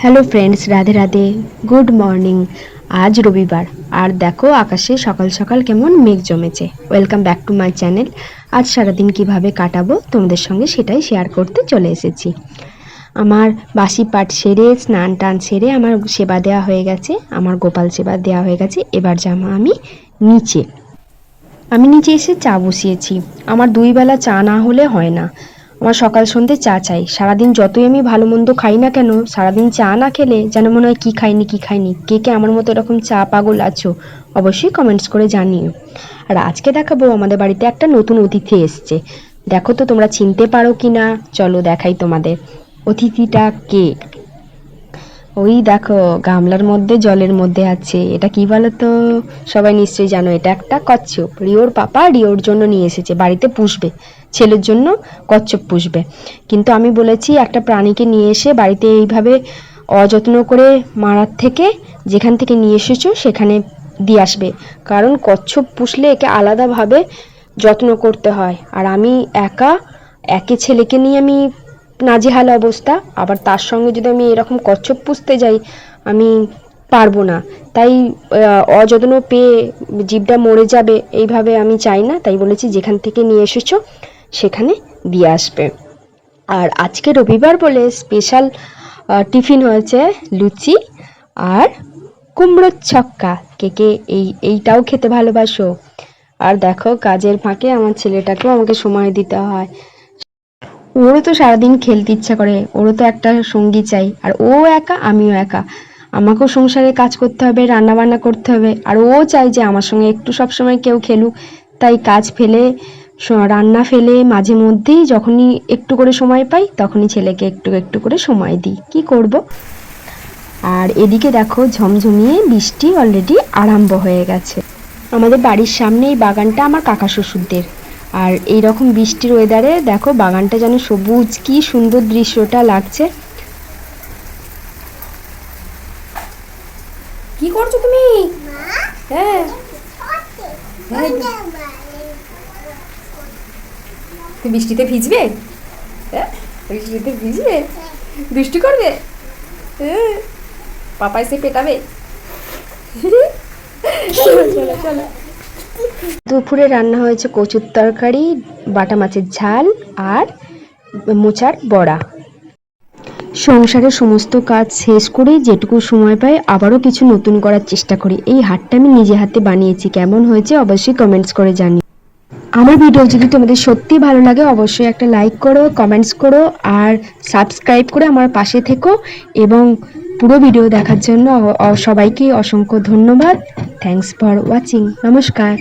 Hello friends Radhe Radhe good morning আজ রবিবার। আর দেখো, আকাশে সকাল সকাল কেমন মেঘ জমেছে। Welcome back to my channel আজ সারাদিন কীভাবে কাটাবো তোমাদের সঙ্গে সেটাই শেয়ার করতে চলে এসেছি। আমার বাসি পাট সেরে, স্নান টান সেরে আমার সেবা দেওয়া হয়ে গেছে। আমার গোপাল সেবা দেওয়া হয়ে গেছে। এবার জামা আমি নিচে। আমি নিচে এসে চা বসিয়েছি। আমার দুই বেলা চা না হলে হয় না। আমার সকাল সন্ধে চা চাই। সারাদিন যতই আমি ভালো মন্দ খাই না কেন, সারাদিন চা না খেলে যেন মনে হয় কী খাইনি কী খাইনি। কে কে আমার মতো এরকম চা পাগল আছো, অবশ্যই কমেন্টস করে জানিও। আর আজকে দেখাবো আমাদের বাড়িতে একটা নতুন অতিথি এসছে। দেখো তো তোমরা চিনতে পারো কি না চলো দেখাই তোমাদের। অতিথিটা কে? ওই দেখো, গামলার মধ্যে, জলের মধ্যে আছে। এটা কি বলো তো সবাই নিশ্চয়ই জানো, এটা একটা কচ্ছপ। রিওর পাপা রিওর জন্য নিয়ে এসেছে, বাড়িতে পুষবে, ছেলের জন্য কচ্ছপ পুষবে। কিন্তু আমি বলেছি, একটা প্রাণীকে নিয়ে এসে বাড়িতে এইভাবে অযত্ন করে মারার থেকে, যেখান থেকে নিয়ে এসেছ, সেখানে দিয়ে আসবে। কারণ কচ্ছপ পুষলে একে আলাদাভাবে যত্ন করতে হয়। আর আমি একা, একে ছেলেকে নিয়ে আমি নাজেহাল অবস্থা। আবার তার সঙ্গে যদি আমি এরকম কচ্ছপ পুষতে যাই, আমি পারব না। তাই অযত্ন পেয়ে জীবটা মরে যাবে এইভাবে আমি চাই না। তাই বলেছি, যেখান থেকে নিয়ে এসেছ, সেখানে দিয়ে আসবে। আর আজকে রবিবার বলে স্পেশাল টিফিন হয়েছে লুচি আর কুমড়োর ছক্কা। কে কে এই, এইটাও খেতে ভালোবাসো। আর দেখো, কাজের ফাঁকে আমার ছেলেটাকেও আমাকে সময় দিতে হয়। ওরও তো সারাদিন খেলতে ইচ্ছা করে, ওরও তো একটা সঙ্গী চাই, আর ও একা, আমিও একা। আমাকেও সংসারে কাজ করতে হবে রান্না বান্না করতে হবে, আর ও চাই যে আমার সঙ্গে একটু সবসময় কেউ খেলুক। তাই কাজ ফেলে রান্না ফেলে, মাঝে মধ্যেই যখনই একটু করে সময় পাই, তখনই ছেলেকে একটু একটু করে সময় দিই। কি করব? আর এদিকে দেখো, ঝমঝমিয়ে বৃষ্টি অলরেডি আরম্ভ হয়ে গেছে। আমাদের বাড়ির সামনে এই বাগানটা আমার কাকা শ্বশুরদের। আর এই রকম বৃষ্টির ওয়েদারে দেখো বাগানটা যেন সবুজ কি সুন্দর দৃশ্যটা লাগছে। কি করছ তুমি? হ্যাঁ। হ্যাঁ, তুমি বৃষ্টিতে ভিজবে? হ্যাঁ বৃষ্টিতে ভিজবে? বৃষ্টি করবে? হ্যাঁ, পাপা এসে পেটাবে। চলো চলো চলো। দুপুরে রান্না হয়েছে কচুর তরকারি, বাটা মাছের ঝাল আর মোচার বড়া। সংসারের সমস্ত কাজ শেষ করে যেটুকু সময় পাই আবারও কিছু নতুন করার চেষ্টা করি। এই হাটটা আমি নিজে হাতে বানিয়েছি। কেমন হয়েছে অবশ্যই কমেন্টস করে জানি আমার ভিডিও যদি তোমাদের সত্যি ভালো লাগে, অবশ্যই একটা লাইক করো কমেন্টস করো আর সাবস্ক্রাইব করে আমার পাশে থেকো এবং পুরো ভিডিও দেখার জন্য সবাইকে অসংখ্য ধন্যবাদ। থ্যাঙ্কস ফর ওয়াচিং নমস্কার।